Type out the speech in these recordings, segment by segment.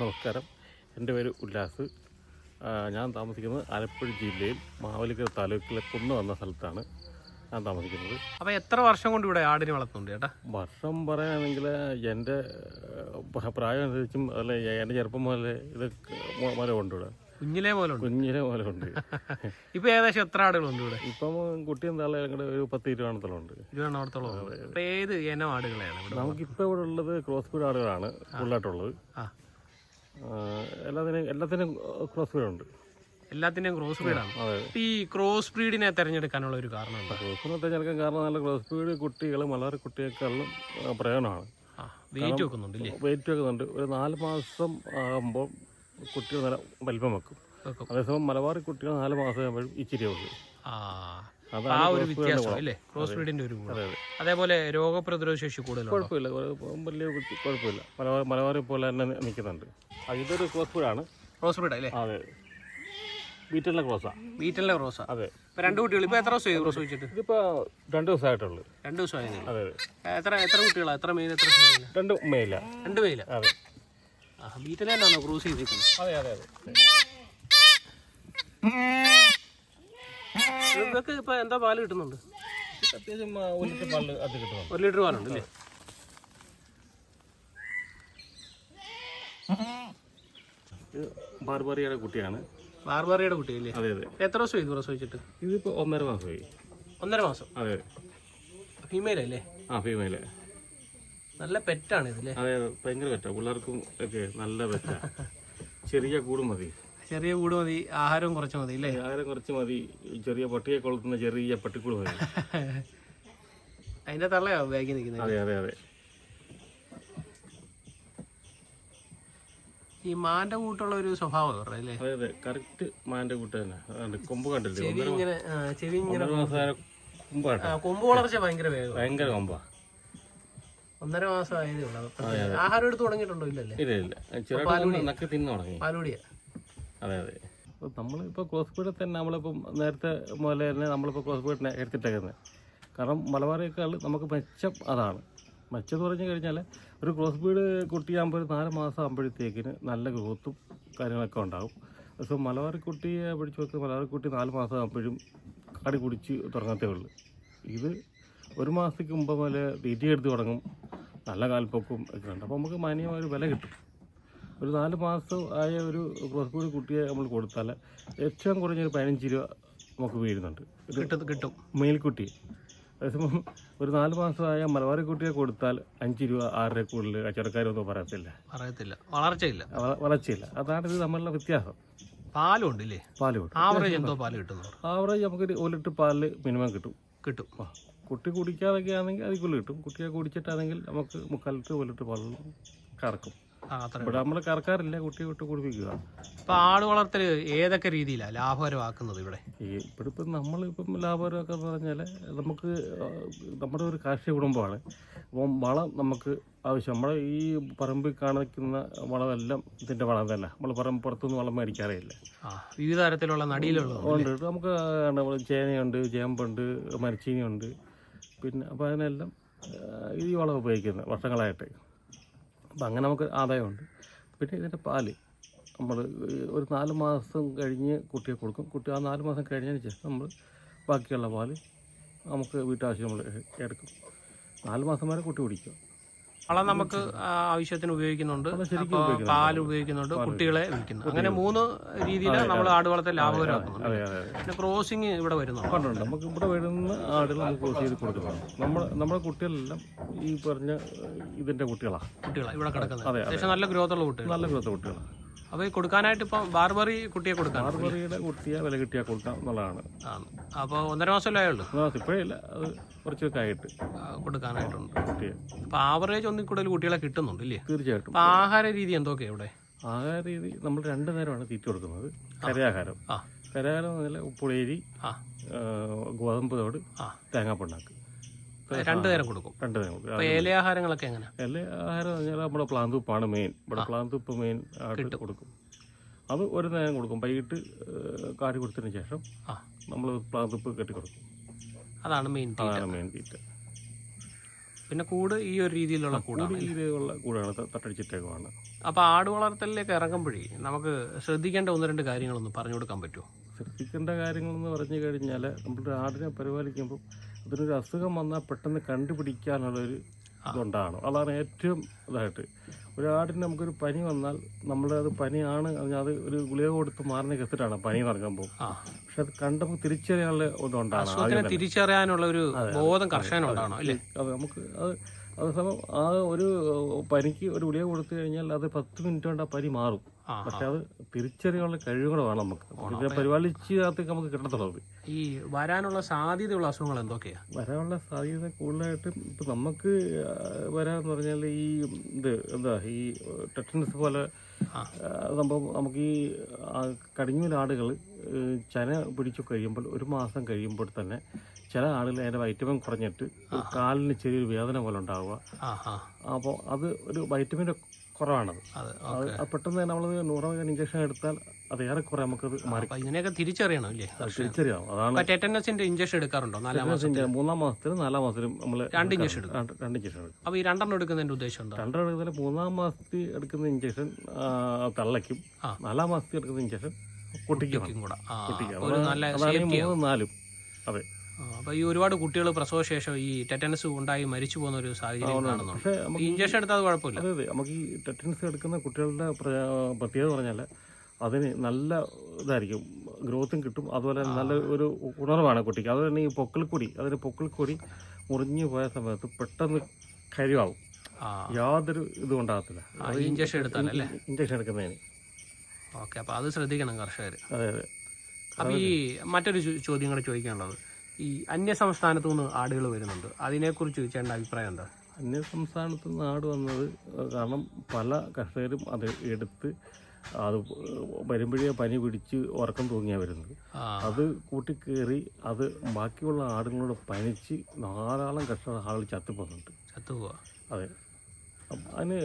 നമസ്കാരം. എന്റെ പേര് ഉല്ലാസ്. ഞാൻ താമസിക്കുന്നത് ആലപ്പുഴ ജില്ലയിൽ മാവലിക്കര താലൂക്കിലെ കുന്ന് വന്ന സ്ഥലത്താണ് ഞാൻ താമസിക്കുന്നത്. അപ്പോൾ എത്ര വർഷം കൊണ്ട് ഇവിടെ ആടിനെ വളർത്തുന്നുണ്ട് ചേട്ടാ? വർഷം പറയുകയാണെങ്കിൽ എന്റെ പ്രായം അനുസരിച്ചും അല്ലെ എന്റെ ചെറുപ്പം മുതലേ ഇത് മുതലേ ഉണ്ട് ഇവിടെ കുഞ്ഞിലേ പോലെ കുഞ്ഞിലെ പോലെ ഉണ്ട് ഇപ്പൊ ഏകദേശം എത്ര ആടുകളുണ്ട് ഇവിടെ? ഇപ്പം കുട്ടിയും തള്ളയും കൂടെ ഒരു പത്ത് ഇരുപതെണ്ണത്തോളം ഉണ്ട്. അപ്പൊ ഏത് ഇനം ആടുകളെയാണ് ഇവിടെ ഇവിടെ ഉള്ളത് ക്രോസ് ബ്രീഡ് ആടുകളാണ് ആ, എല്ലാത്തിനും എല്ലാത്തിനും ക്രോസ് ബ്രീഡ് ഉണ്ട് എല്ലാത്തിന്റെയും ക്രോസ് ബ്രീഡാണ് ഈ ക്രോസ് ബ്രീഡിനെ തെരഞ്ഞെടുക്കാനുള്ള ഒരു കാരണം ക്രോസ് ബ്രീഡ് തിരഞ്ഞെടുക്കാൻ കാരണം നല്ല ക്രോസ് ബ്രീഡ് കുട്ടികൾ മലയാള കുട്ടികൾക്കെല്ലാം പ്രയോജനമാണ് വെയിറ്റ് വെക്കുന്നുണ്ട് വെയിറ്റ് വെക്കുന്നുണ്ട്. ഒരു നാല് മാസം ആകുമ്പോൾ കുട്ടികൾ നല്ല വലിപ്പം വെക്കും. അതേസമയം മലബാറി കുട്ടികൾ നാല് മാസം ആകുമ്പോഴും ഇച്ചിരി ഉള്ളൂ ആ ഒരു വ്യത്യാസം അല്ലേ? ക്രോസ് ബ്രീഡിന്റെ ഒരു അതേപോലെ രോഗപ്രതിരോധ ശേഷി കൂടുതലുണ്ടോ? കുഴപ്പമില്ല. കുഴപ്പ- വലിയ കുഴപ്പമില്ല. മലബാർ മലബാറി പോലെ തന്നെ നിൽക്കുന്നുണ്ട്. ഇതൊരു ക്രോസ് ബ്രീഡാണ് ക്രോസ് ബ്രീഡ് അല്ലേ അതെ. ബീറ്റലിലെ ക്രോസാ. വീട്ടിലെ ക്രോസാ? അതെ. ഇപ്പൊ രണ്ട് കുട്ടികൾ. ഇപ്പൊ എത്ര ദിവസമായി ക്രോസ് വെച്ചിട്ട് ഇതിപ്പോ രണ്ട് ദിവസമായിട്ടുള്ളൂ. രണ്ട് ദിവസമായി. അതെ എത്ര എത്ര കുട്ടികളാ? എത്ര മെയിൽ എത്ര രണ്ട് ഉമ്മയില്ല രണ്ട് മെയില? അതെ. വീട്ടിൽ ക്രൂസ് ചെയ്തിരിക്കുന്നത് അതെ അതെ അതെ. നിങ്ങൾക്ക് ഇപ്പൊ എന്താ പാൽ കിട്ടുന്നുണ്ട്. അത്യാവശ്യം ഒരു ലിറ്റർ പാൽ അത് കിട്ടുന്നുണ്ട്. ഒരു ലിറ്റർ പാലുണ്ട് അല്ലേ ഇത് ബാർബറിയുടെ കുട്ടിയാണ്. ബാർബറിയുടെ കുട്ടിയല്ലേ? അതെ അതെ. എത്ര ദിവസം ഇത് പ്രസവിച്ചിട്ട് ഇതിപ്പോ ഒന്നര മാസമായി. ഒന്നര മാസം? അതെ ഫീമെയിൽ അല്ലേ? ആ ഫീമെയിൽ നല്ല പെറ്റാണ് ഇതില്ലേ അതെ ഭയങ്കര പെറ്റാ. പിള്ളേർക്കും ഒക്കെ നല്ല പെറ്റാ. ചെറിയ കൂട് മതി. ചെറിയ കൂട് മതി ആഹാരവും കുറച്ച് മതി അല്ലേ ആഹാരം കുറച്ച് മതി. ചെറിയ പട്ടിയെ കൊളുത്തുന്ന ചെറിയ പട്ടിക്കൂട് മതി. അതിന്റെ തള്ളയാ ബാഗിൽ നിൽക്കുന്നത്. അതെ അതെ അതെ. ഈ മാന്റെ കൂട്ടുള്ള ഒരു സ്വഭാവം ഇവരുടെ അല്ലേ അതെ അതെ. കറക്റ്റ് മാന്റെ കൂട്ട് തന്നെ. അതുകൊണ്ട് കൊമ്പ് കണ്ടില്ലേ? ചെവി ഇങ്ങനെ ആ, ചെവി ഇങ്ങനെ ഒന്നര മാസം കൊമ്പാട്ടോ ആ, കൊമ്പ് വളർച്ച ഭയങ്കര വേഗം. ഭയങ്കര കൊമ്പാ. ഒന്നര മാസം ആയതേ ഉള്ളൂ. ആഹാരം എടുത്ത് തുടങ്ങിയിട്ടുണ്ടോ ഇല്ലല്ലേ? ഇല്ല ഇല്ല. തിന്നു തുടങ്ങി. പാലുടിയാ അതെ അതെ. അപ്പോൾ നമ്മളിപ്പോൾ തന്നെ നമ്മളിപ്പം നേരത്തെ മുതലേ തന്നെ നമ്മളിപ്പോൾ ക്രോസ് ബീഡിനെ എടുത്തിട്ടേക്കുന്നത് കാരണം മലബാറിയേക്കാൾ നമുക്ക് മെച്ചം അതാണ്. മെച്ചം എന്ന് പറഞ്ഞു കഴിഞ്ഞാൽ ഒരു ക്രോസ്ബീഡ് കുട്ടിയാകുമ്പോൾ ഒരു നാല് മാസം ആകുമ്പോഴത്തേക്കിന് നല്ല ഗ്രോത്തും കാര്യങ്ങളൊക്കെ ഉണ്ടാകും പക്ഷേ മലബാറി കുട്ടിയെ പിടിച്ച് വെക്കുക മലബാറി കുട്ടി നാല് മാസം ആകുമ്പോഴും കാടി കുടിച്ച് തുടങ്ങത്തേ ഉള്ളൂ. ഇത് ഒരു മാസത്തേക്ക് മുമ്പ് മുതൽ വീതി എടുത്ത് തുടങ്ങും. നല്ല കാൽപ്പൊക്കും ഒക്കെ ഉണ്ട്. അപ്പോൾ നമുക്ക് മാന്യമായ ഒരു വില കിട്ടും. ഒരു നാല് മാസം ആയ ഒരു ക്രോസ് ബീഡ് കുട്ടിയെ നമ്മൾ കൊടുത്താൽ ഏറ്റവും കുറഞ്ഞൊരു പതിനഞ്ച് രൂപ നമുക്ക് വീഴുന്നുണ്ട്. കിട്ടും കിട്ടും. മേൽക്കുട്ടി. അതേസമയം ഒരു നാല് മാസമായ മലബാറി കുട്ടിയെ കൊടുത്താൽ അഞ്ച് രൂപ ആറര കൂടുതൽ കച്ചവടക്കാരൊന്നും പറയത്തില്ല. പറയത്തില്ല. വളർച്ചയില്ല. വളർച്ചയില്ല. അതാണ് ഇത് തമ്മിലുള്ള വ്യത്യാസം. പാലുണ്ട് ഇല്ലേ പാൽ ആവറേജ് എന്തോ പാൽ കിട്ടുന്നു ആവറേജ് നമുക്ക് ഒരു ലിറ്റർ പാലിൽ മിനിമം കിട്ടും. കിട്ടും. കുട്ടി കുടിക്കാതൊക്കെ ആണെങ്കിൽ അതിൽ കിട്ടും. കുട്ടിയെ കുടിച്ചിട്ടാണെങ്കിൽ നമുക്ക് മുക്കാൽ ലിറ്റർ വെള്ളം കറക്കും. ഇവിടെ നമ്മൾ കറക്കാറില്ല കുട്ടി വിട്ട് കുടിപ്പിക്കുക. ഇപ്പൊ ആട് വളർത്തൽ ഏതൊക്കെ രീതിയിലാണ് ലാഭകരമാക്കുന്നത് ഇവിടെ? ഇവിടെ ഇപ്പം നമ്മളിപ്പം ലാഭകരമൊക്കെ പറഞ്ഞാൽ നമുക്ക് നമ്മുടെ ഒരു കാർഷിക കുടുംബമാണ്. അപ്പം വളം നമുക്ക് ആവശ്യം. നമ്മുടെ ഈ പറമ്പിൽ കാണിക്കുന്ന വളമെല്ലാം ഇതിന്റെ വളം തന്നെ. നമ്മൾ പറമ്പ് പുറത്തുനിന്ന് വളം മേടിക്കാറില്ല വിവിധ തരത്തിലുള്ള നടിയിലുള്ള ഉണ്ട്. നമുക്ക് നമ്മൾ ചേനയുണ്ട് ചേമ്പുണ്ട് മരച്ചീനിയുണ്ട്. പിന്നെ അപ്പോൾ അതിനെല്ലാം ഈ വളം ഉപയോഗിക്കുന്നത് വർഷങ്ങളായിട്ട്. അപ്പം അങ്ങനെ നമുക്ക് ആദായമുണ്ട്. പിന്നെ ഇതിന്റെ പാൽ. നമ്മൾ ഒരു നാല് മാസം കഴിഞ്ഞ് കുട്ടിയെ കൊടുക്കും. കുട്ടി ആ നാല് മാസം കഴിഞ്ഞതിന് ശേഷം നമ്മൾ ബാക്കിയുള്ള പാൽ നമുക്ക് വീട്ടാവശ്യം നമ്മൾ എടുക്കും. നാല് മാസം വരെ കുട്ടി കുടിക്കും. വളം നമുക്ക് ആവശ്യത്തിന് ഉപയോഗിക്കുന്നുണ്ട്. അപ്പോൾ. പാൽ ഉപയോഗിക്കുന്നുണ്ട് കുട്ടികളെ വിൽക്കുന്നു അങ്ങനെ മൂന്ന് രീതിയിൽ നമ്മൾ ആട് വളർത്തൽ ലാഭകരമാക്കുന്നുണ്ട് പിന്നെ ക്രോസിങ് ഇവിടെ വരുന്നുണ്ട്. നമുക്ക് ഇവിടെ വരുന്ന ആടുകൾ നമുക്ക് ക്രോസ് ചെയ്ത് കൊടുക്കണം നമ്മൾ നമ്മുടെ കുട്ടികളെല്ലാം ഈ പറഞ്ഞ ഇതിന്റെ കുട്ടികളാണ് കുട്ടികളാണ് ഇവിടെ കിടക്കുന്നത്. അതെ, അതെ. അത്യാവശ്യം നല്ല ഗ്രോത്ത് ഉള്ള കുട്ടികൾ നല്ല ഗ്രോത്ത് കുട്ടികളാണ് അപ്പോൾ ഈ കൊടുക്കാനായിട്ട് ഇപ്പം ബാർബറി കുട്ടിയെ കൊടുക്കാൻ ബാർബറിയുടെ കുട്ടിയെ വില കിട്ടിയാൽ കൊടുക്കാം എന്നുള്ളതാണ്. ആണ്. അപ്പോൾ ഒന്നര മാസമല്ലേ ആയുള്ളൂ? ഇപ്പോഴേ ഇല്ല. അത് കുറച്ചൊക്കെ ആയിട്ട് കൊടുക്കാനായിട്ടുണ്ട്. കുട്ടിയെ. അപ്പോൾ ആവറേജ് ഒന്നും കൂടുതൽ കുട്ടികളെ കിട്ടുന്നുണ്ട് ഇല്ലേ? തീർച്ചയായിട്ടും. അപ്പോൾ ആഹാര രീതി എന്തൊക്കെയാണ് ഇവിടെ ആഹാര രീതി നമ്മൾ രണ്ട് നേരമാണ് തീറ്റ കൊടുക്കുന്നത്. കരയാഹാരം. ആ. കരയാഹാരം എന്ന് പറഞ്ഞാൽ ഉപ്പുളേരി ഗോതമ്പ് തോട് ആ. തേങ്ങാപ്പിണ്ണാക്ക്. രണ്ടു നേരം കൊടുക്കും. രണ്ട് നേരം ഏലയാഹാരങ്ങളൊക്കെ എങ്ങനെ? ആഹാരം പറഞ്ഞാൽ നമ്മുടെ പ്ലാന്തുപ്പാണ് മെയിൻ ഇവിടെ പ്ലാന്തുപ്പ് മെയിൻ ആയിട്ട് കൊടുക്കും. അത് ഒരു നേരം കൊടുക്കും. വൈകിട്ട് കാരി കാടി കൊടുത്തതിന് ശേഷം ആ. നമ്മൾ പ്ലാന്തുപ്പ് കെട്ടി കൊടുക്കും. അതാണ് മെയിൻ അതാണ് മെയിൻ തീറ്റ. പിന്നെ കൂട് ഈ ഒരു രീതിയിലുള്ള കൂടാണ് ഈ രീതിയിലുള്ള കൂടാണ്. തട്ടടിച്ചിട്ടേക്കുമാണ് അപ്പോൾ ആട് വളർത്തലിലേക്ക് ഇറങ്ങുമ്പോഴേ നമുക്ക് ശ്രദ്ധിക്കേണ്ട ഒന്ന് രണ്ട് കാര്യങ്ങളൊന്ന് പറഞ്ഞു കൊടുക്കാൻ പറ്റുമോ? ശ്രദ്ധിക്കേണ്ട കാര്യങ്ങളെന്ന് പറഞ്ഞു കഴിഞ്ഞാൽ നമ്മുടെ ആടിനെ പരിപാലിക്കുമ്പോൾ അതിനൊരു അസുഖം വന്നാൽ പെട്ടെന്ന് കണ്ടുപിടിക്കാനുള്ളൊരു ഇതുണ്ടാകണം. അതാണ് ഏറ്റവും ഇതായിട്ട്. ഒരു ആടിന് നമുക്കൊരു പനി വന്നാൽ നമ്മൾ അത് പനിയാണ് അത് ഒരു ഗുളിക കൊടുത്ത് മാറുന്ന കെത്തിട്ടാണ് പനി നടക്കുമ്പോൾ പക്ഷെ അത് കണ്ടപ്പോൾ തിരിച്ചറിയാനുള്ള അസുഖത്തിനെ തിരിച്ചറിയാനുള്ള ഒരു ബോധം കർഷകനുണ്ടാണോ അല്ലേ? അത് നമുക്ക് അത് അതേസമയം ആ ഒരു പനിക്ക് ഒരു ഗുളിക കൊടുത്തു കഴിഞ്ഞാൽ അത് പത്ത് മിനിറ്റ് കൊണ്ട് ആ പനി മാറും. പക്ഷെ അത് തിരിച്ചറിയാനുള്ള കഴിവ് കൂടെ വേണം നമുക്ക്. ഇതിനെ പരിപാലിച്ചകത്തേക്ക് നമുക്ക് കിട്ടത്തുള്ളൂ അത്. ഈ വരാനുള്ള സാധ്യതയുള്ള അസുഖങ്ങൾ എന്തൊക്കെയാ? വരാനുള്ള സാധ്യത കൂടുതലായിട്ടും ഇപ്പം നമുക്ക് വരാന്ന് പറഞ്ഞാൽ ഈ ഇത് എന്താ ഈ ടെറ്റനസ് പോലെ സംഭവം നമുക്ക് ഈ കടിഞ്ഞൂൽ ആടുകൾ ചന പിടിച്ചു കഴിയുമ്പോൾ ഒരു മാസം കഴിയുമ്പോൾ തന്നെ ചില ആളുകൾ അതിന്റെ വൈറ്റമിൻ കുറഞ്ഞിട്ട് കാലിന് ചെറിയൊരു വേദന പോലെ ഉണ്ടാവുക. അപ്പോൾ അത് ഒരു വൈറ്റമിന്റെ കുറവാണത്. അത് പെട്ടെന്ന് തന്നെ നമ്മൾ നൂറ് ഇഞ്ചക്ഷൻ എടുത്താൽ അത് ഏറെക്കുറെ നമുക്കത് മാറി അപ്പൊ ഇതിനെയൊക്കെ തിരിച്ചറിയണം അല്ലേ തിരിച്ചറിയാം അതാണ് അപ്പൊ ടെറ്റനസിന്റെ ഇഞ്ചക്ഷൻ എടുക്കാറുണ്ടോ? നാലാം മൂന്നാം മാസത്തിലും നാലാം മാസത്തിലും നമ്മൾ രണ്ട് ഇഞ്ചക്ഷൻ എടുക്കും. രണ്ട് ഇഞ്ചക്ഷൻ എടുക്കും. അപ്പൊ ഈ രണ്ടെണ്ണം എടുക്കുന്നതിന്റെ ഉദ്ദേശം എന്താ? രണ്ടെണ്ണം എടുക്കുന്ന മൂന്നാം മാസത്തിൽ എടുക്കുന്ന ഇഞ്ചക്ഷൻ തള്ളയ്ക്കും. നാലാം മാസത്തിൽ എടുക്കുന്ന ഇഞ്ചക്ഷൻ കുട്ടിക്കും കൂടെ. കുട്ടിക്കും. മൂന്നും നാലും. അതെ. അപ്പൊ ഈ ഒരുപാട് കുട്ടികൾ പ്രസവശേഷം ഈ ടെറ്റനസ് ഉണ്ടായി മരിച്ചു പോകുന്ന ഒരു സാഹചര്യം ഇഞ്ചക്ഷൻ എടുത്താൽ കുഴപ്പമില്ല. അതെ അതെ. നമുക്ക് ഈ ടെറ്റനസ് എടുക്കുന്ന കുട്ടികളുടെ പ്ര- പ്രത്യേകത പറഞ്ഞാൽ അതിന് നല്ല ഇതായിരിക്കും. ഗ്രോത്തും കിട്ടും. അതുപോലെ നല്ല ഒരു ഉണർവാണ് കുട്ടിക്ക്. അതുപോലെ തന്നെ ഈ പൊക്കിൾക്കൊടി അതിന് പൊക്കിൾക്കൊടി മുറിഞ്ഞു പോയ സമയത്ത് പെട്ടെന്ന് കരിവാകും. യാതൊരു ഇതും ഉണ്ടാകത്തില്ല. ഇഞ്ചക്ഷൻ എടുത്താലല്ലേ? ഇഞ്ചക്ഷൻ എടുക്കുന്നതിന്. ഓക്കെ അപ്പൊ അത് ശ്രദ്ധിക്കണം കർഷകർ അതെ അതെ. അപ്പൊ ഈ മറ്റൊരു ചോദ്യങ്ങൾ ചോദ്യം കൂടെ ചോദിക്കാനുള്ളത്. ഈ അന്യ സംസ്ഥാനത്തു നിന്ന് ആടുകൾ വരുന്നുണ്ട്. അതിനെക്കുറിച്ച് ചേട്ടന്റെ അഭിപ്രായം എന്താ? അന്യ സംസ്ഥാനത്തു നിന്ന് ആട് വന്നത് കാരണം പല കർഷകരും അത് എടുത്ത് അത് വരുമ്പോഴേ പനി പിടിച്ച് ഉറക്കം തൂങ്ങിയാണ് വരുന്നത്. അത് കൂട്ടിക്കേറി അത് ബാക്കിയുള്ള ആടുകളോട് പനിച്ച് നാലാളം കർഷകർ ആളുകൾ ചത്തുപോകുന്നുണ്ട്. ചത്തുപോവാ. അതെ. അതിന്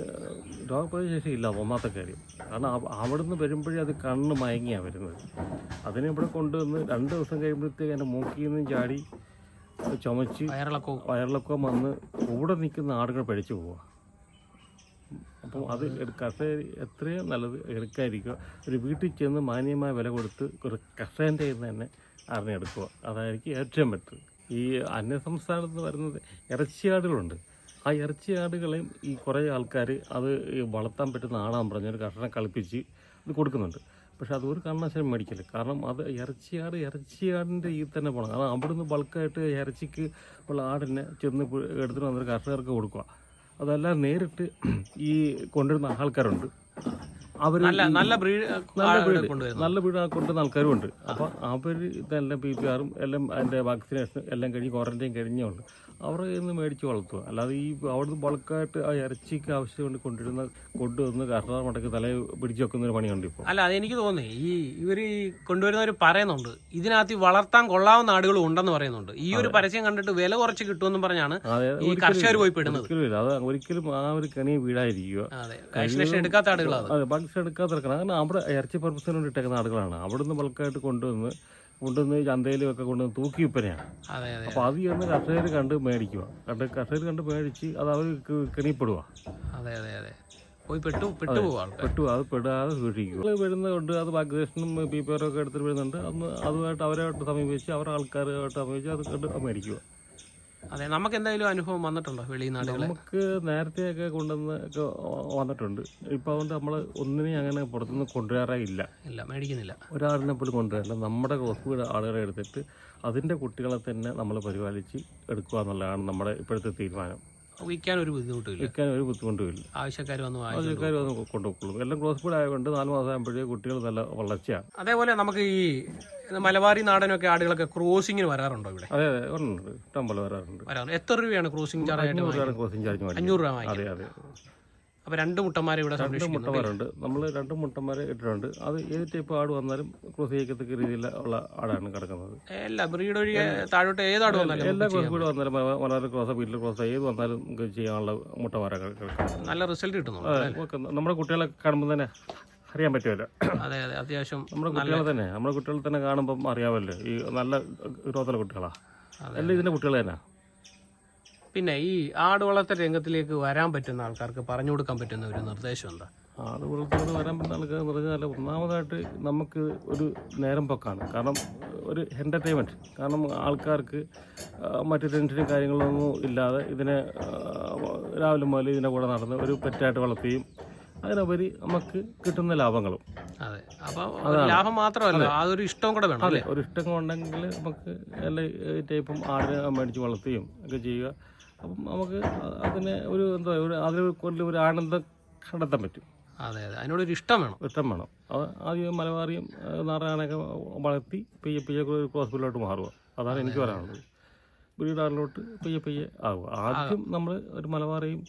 രോഗപ്രതിശേഷി ഇല്ല ഒന്നാമത്തെ കാര്യം. കാരണം അവിടെ അവിടുന്ന് വരുമ്പോഴേ അത് കണ്ണ് മയങ്ങിയാണ് വരുന്നത്. അതിനെ ഇവിടെ കൊണ്ടുവന്ന് രണ്ട് ദിവസം കഴിയുമ്പോഴത്തേക്ക് എന്റെ മൂക്കിൽ നിന്നും ചാടി ചുമച്ച് വയറിളക്കവും. വയറിളക്കം വന്ന് കൂടെ നിൽക്കുന്ന ആടുകൾ പഴിച്ചു പോവുക അപ്പം അത് കസേരി കർഷകർ എത്രയും നല്ലത് എടുക്കാതിരിക്കുക. ഒരു വീട്ടിൽ ചെന്ന് മാന്യമായ വില കൊടുത്ത് ഒരു കർഷകന്റെ കയ്യിൽ നിന്ന് തന്നെ അറിഞ്ഞെടുക്കുക അതായിരിക്കും ഏറ്റവും ബെറ്റർ. ഈ അന്യസംസ്ഥാനത്ത് നിന്ന് വരുന്നത് ഇറച്ചിയാടുകളുണ്ട്. ആ ഇറച്ചിയാടുകളെയും ഈ കുറേ ആൾക്കാർ അത് വളർത്താൻ പറ്റുന്ന ആടാൻ പറഞ്ഞൊരു കർഷകനെ കളിപ്പിച്ച് ഇത് കൊടുക്കുന്നുണ്ട്. പക്ഷെ അതൊരു ഒരു കാരണവശാലും മേടിക്കില്ല. കാരണം അത് ഇറച്ചിയാട് ഇറച്ചിയാടിന്റെ ഈ തന്നെ പോകണം കാരണം അവിടുന്ന് ബൾക്കായിട്ട് ഇറച്ചിക്ക് ഉള്ള ആടിനെ ചെന്ന് എടുത്തിട്ട് വന്നൊരു കർഷകർക്ക് കൊടുക്കുക. അതല്ല നേരിട്ട് ഈ കൊണ്ടുവരുന്ന ആൾക്കാരുണ്ട്. അവർ നല്ല ബ്രീഡ് കൊണ്ടുവരുന്നു. നല്ല വീട് കൊണ്ടുവരുന്ന ആൾക്കാരും ഉണ്ട്. അപ്പം അവർ ഇതെല്ലാം പി പി ആറും എല്ലാം അതിന്റെ വാക്സിനേഷൻ എല്ലാം കഴിഞ്ഞ് ക്വാറന്റൈൻ കഴിഞ്ഞുണ്ട് അവരുടെ കയ്യിൽ നിന്ന് മേടിച്ച് വളർത്തുക. അല്ലാതെ ഈ അവിടുന്ന് ബൾക്കായിട്ട് ആ ഇറച്ചിക്ക് ആവശ്യം കൊണ്ട് കൊണ്ടുവരുന്ന കൊണ്ടുവന്ന് കർഷകർ മടക്ക് തല പിടിച്ച് വെക്കുന്ന ഒരു പണിയുണ്ട് ഇപ്പോൾ. അല്ല അതെനിക്ക് തോന്നുന്നേ ഈ ഇവർ കൊണ്ടുവരുന്നവർ പറയുന്നുണ്ട് ഇതിനകത്ത് വളർത്താൻ കൊള്ളാവുന്ന ആടുകളും ഉണ്ടെന്ന് പറയുന്നുണ്ട്. ഈ ഒരു പരസ്യം കണ്ടിട്ട് വില കുറച്ച് കിട്ടുമെന്ന് പറഞ്ഞാണ് ഈ കർഷകർ പോയി പെടുന്നത്. ഒരിക്കലും അത് ഒരിക്കലും ആ ഒരു കനി വീടായിരിക്കുക വാക്സിനേഷൻ എടുക്കാത്ത ആടുകളാണ് അതെ. ഭക്ഷണം എടുക്കാതിരിക്കണം കാരണം അവിടെ ഇറച്ചി പർപ്പസിന് വേണ്ടി ഇട്ടേക്കുന്ന ആടുകളാണ്. അവിടുന്ന് ബൾക്കായിട്ട് കൊണ്ടുവന്ന് കൊണ്ടുവന്ന് ചന്തയിലും ഒക്കെ കൊണ്ടുവന്ന് തൂക്കി വിൽപ്പനയാണ്. അതെ അപ്പോൾ അത് ചെന്ന് കർഷകർ കണ്ട് മേടിക്കുക. കണ്ട് കർഷകർ കണ്ട് മേടിച്ച് അത് അവർ കെണിപ്പെടുക. അതെ അതെ അതെ. പോയി പെട്ടു പെട്ടു പെട്ടു അത് പെടാതെ സൂക്ഷിക്കുക. വരുന്നതുകൊണ്ട് അത് വാക്സിനേഷനും പി ഒക്കെ എടുത്തിട്ട് വരുന്നുണ്ട്. അന്ന് അതുമായിട്ട് അവരായിട്ട് സമീപിച്ച് അവരുടെ ആൾക്കാരുമായിട്ട് സമീപിച്ച് അത് കണ്ട് മേടിക്കുക. അതെ നമുക്ക് എന്തായാലും അനുഭവം വന്നിട്ടുണ്ടോ വെളി നാടുകളെ നമുക്ക് നേരത്തെയൊക്കെ കൊണ്ടുവന്ന് ഒക്കെ വന്നിട്ടുണ്ട്. ഇപ്പൊ അതുകൊണ്ട് നമ്മൾ ഒന്നിനെയും അങ്ങനെ പുറത്തുനിന്ന് കൊണ്ടുവരാറേ ഇല്ല. ഇല്ല മേടിക്കുന്നില്ല. ഒരാളിനെ പോലും കൊണ്ടുവരാറില്ല നമ്മുടെ ഹോസ്പിറ്റൽ ആളുകളെ എടുത്തിട്ട് അതിന്റെ കുട്ടികളെ തന്നെ നമ്മൾ പരിപാലിച്ച് എടുക്കുക എന്നുള്ളതാണ് നമ്മുടെ ഇപ്പോഴത്തെ തീരുമാനം. വിൽക്കാൻ ഒരു ബുദ്ധിമുട്ടില്ല വിൽക്കാൻ ഒരു ബുദ്ധിമുട്ടുമില്ല. ആവശ്യക്കാർ വന്ന് ആൾക്കാർ വന്ന് കൊണ്ടുപോകുള്ളൂ എല്ലാം ക്രോസ് ഫീഡ് ആയതുകൊണ്ട് നാല് മാസം ആകുമ്പോഴേ കുട്ടികൾ നല്ല വളർച്ചയാണ്. അതേപോലെ നമുക്ക് ഈ മലബാറി നാടനൊക്കെ ആടുകളൊക്കെ ക്രോസിങ്ങിന് വരാറുണ്ടോ ഇവിടെ? അതെ അതെ ഉണ്ട് ഇഷ്ടം പോലെ വരാറുണ്ട്. വരാറുണ്ട്. എത്ര രൂപയാണ് ക്രോസിംഗ് ചാർജ് ക്രോസിംഗ് ചാർജ് അഞ്ഞൂറ് രൂപ അതെ അതെ. അപ്പൊ രണ്ട് മുട്ടന്മാരെ ഇവിടെ രണ്ട് മുട്ടന്മാരുണ്ട്. നമ്മൾ രണ്ട് മുട്ടന്മാരെ ഇട്ടിട്ടുണ്ട്. അത് ഏത് ടൈപ്പ് ആട് വന്നാലും ക്രോസ് ചെയ്യത്തക്ക രീതിയിലുള്ള ആടാണ് കിടക്കുന്നത്. എല്ലാ ബ്രീഡ് താഴോട്ട് ഏത് ആട് വന്നാലും എല്ലാ ക്രോസ് വീട് വന്നാലും വളരെ ക്രോസ് വീട്ടിൽ ക്രോസ് ഏത് വന്നാലും നമുക്ക് ചെയ്യാനുള്ള മുട്ടന്മാരെ നല്ല റിസൾട്ട് കിട്ടുന്നു നമ്മുടെ കുട്ടികളെ കാണുമ്പോൾ തന്നെ അറിയാൻ പറ്റുമല്ലോ. അതെ അതെ അത്യാവശ്യം നമ്മുടെ കുട്ടികളെ തന്നെ നമ്മുടെ കുട്ടികളെ തന്നെ കാണുമ്പോൾ അറിയാമല്ലോ. ഈ നല്ല ഗ്രോത്തുള്ള കുട്ടികളാണ് അല്ല ഇതിന്റെ കുട്ടികൾ തന്നെ. പിന്നെ ഈ ആട് വളർത്തൽ രംഗത്തിലേക്ക് വരാൻ പറ്റുന്ന ആൾക്കാർക്ക് പറഞ്ഞു കൊടുക്കാൻ പറ്റുന്ന ഒരു നിർദ്ദേശം എന്താ? ആട് വളർത്തുന്നത് വരാൻ പറ്റുന്ന ആൾക്കാർ പറഞ്ഞാൽ ഒന്നാമതായിട്ട് നമുക്ക് ഒരു നേരം പൊക്കാണ്. കാരണം ഒരു എന്റർടൈൻമെന്റ് കാരണം ആൾക്കാർക്ക് മറ്റു ടെൻഷനും കാര്യങ്ങളൊന്നും ഇല്ലാതെ ഇതിനെ രാവിലെ മുതൽ ഇതിന്റെ കൂടെ നടന്ന് ഒരു പെറ്റായിട്ട് വളർത്തുകയും അതിനുപരി നമുക്ക് കിട്ടുന്ന ലാഭങ്ങളും. അതെ. അപ്പോൾ ലാഭം മാത്രമല്ല അതൊരു ഇഷ്ടം കൂടെ വേണം അതെ. അല്ലേ? ഒരു ഇഷ്ടം ഉണ്ടെങ്കിൽ നമുക്ക് എല്ലാ ടൈപ്പും ആടിനെ മേടിച്ച് വളർത്തുകയും ഒക്കെ ചെയ്യുക. അപ്പം നമുക്ക് അതിന് ഒരു എന്താ ഒരു അതിൽ കൊണ്ട് ഒരു ആനന്ദം കണ്ടെത്താൻ പറ്റും. അതെ അതെ. അതിനോടൊരു ഇഷ്ടം വേണം. ഇഷ്ടം വേണം. അത് ആദ്യം മലബാറിയും നാരായണൊക്കെ വളർത്തി പയ്യെ പയ്യെ ഒരു ക്രോസ്ബിലോട്ട് മാറുക. അതാണ് എനിക്ക് പറയാനുള്ളത്. ബ്രീഡാറിലോട്ട് പയ്യെ പയ്യെ ആവുക. ആദ്യം നമ്മൾ ഒരു മലബാറിയും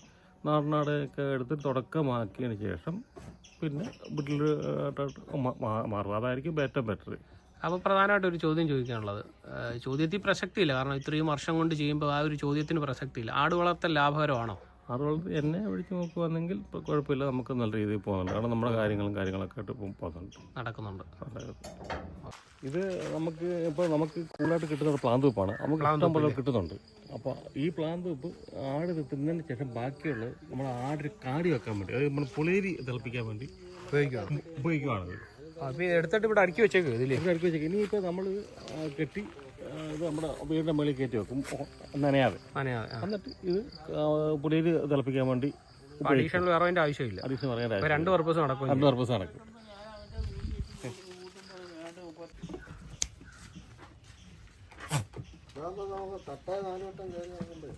നാടനാടൊക്കെ എടുത്ത് തുടക്കമാക്കിയതിന് ശേഷം പിന്നെ ബ്രീഡിലോട്ട് മാറുക. അതായിരിക്കും ഏറ്റവും ബെറ്റർ അപ്പോൾ പ്രധാനമായിട്ട് ഒരു ചോദ്യം ചോദിക്കാനുള്ളത്. ചോദ്യത്തിൽ പ്രസക്തിയില്ല. കാരണം ഇത്രയും വർഷം കൊണ്ട് ചെയ്യുമ്പോൾ ആ ഒരു ചോദ്യത്തിന് പ്രസക്തിയില്ല. ആട് വളർത്തൽ ലാഭകരമാണോ? അതുകൊണ്ട് എന്നെ വിളിച്ച് നോക്കുവാണെങ്കിൽ ഇപ്പോൾ കുഴപ്പമില്ല. നമുക്ക് നല്ല രീതിയിൽ പോകുന്നുണ്ട്. കാരണം നമ്മുടെ കാര്യങ്ങളും കാര്യങ്ങളൊക്കെ ആയിട്ട് ഇപ്പം പോകുന്നുണ്ട്. നടക്കുന്നുണ്ട്. ഇത് നമുക്ക് ഇപ്പോൾ നമുക്ക് കൂടുതലായിട്ട് കിട്ടുന്ന പ്ലാൻ തൂപ്പാണ് നമുക്ക് ഇഷ്ടം പോലെ കിട്ടുന്നുണ്ട്. അപ്പോൾ ഈ പ്ലാൻ തൂപ്പ് ആട് തിന്നതിന് ശേഷം ബാക്കിയുള്ളത് നമ്മൾ ആടിന് കാടി വെക്കാൻ വേണ്ടി അതായത് നമ്മൾ പുളേരി തിളപ്പിക്കാൻ വേണ്ടി ഉപയോഗിക്കുകയാണ് ഉപയോഗിക്കുകയാണത് അപ്പോൾ എടുത്തിട്ട് ഇവിടെ അടുക്കി വെച്ചേക്ക് ഇതിൽ. ഇവിടെ അടുക്കി വെച്ചേക്ക്. ഇനിയിപ്പോൾ നമ്മൾ കെട്ടി ഇത് നമ്മുടെ വീടിന്റെ മുകളിൽ കയറ്റി വെക്കും. ഓ, നനയാതെ. എന്നിട്ട് ഇത് പുളിയിൽ തിളപ്പിക്കാൻ വേണ്ടി അഡീഷണൽ വേറെ അതിന്റെ ആവശ്യമില്ല. അഡീഷണൽ പറയാൻ അപ്പോൾ രണ്ട് പർപ്പസ് നടക്കും രണ്ട് പർപ്പസ് നടക്കും. നമുക്ക് തട്ടായ നാലുവട്ടം കയറി നോക്കുമ്പോഴേ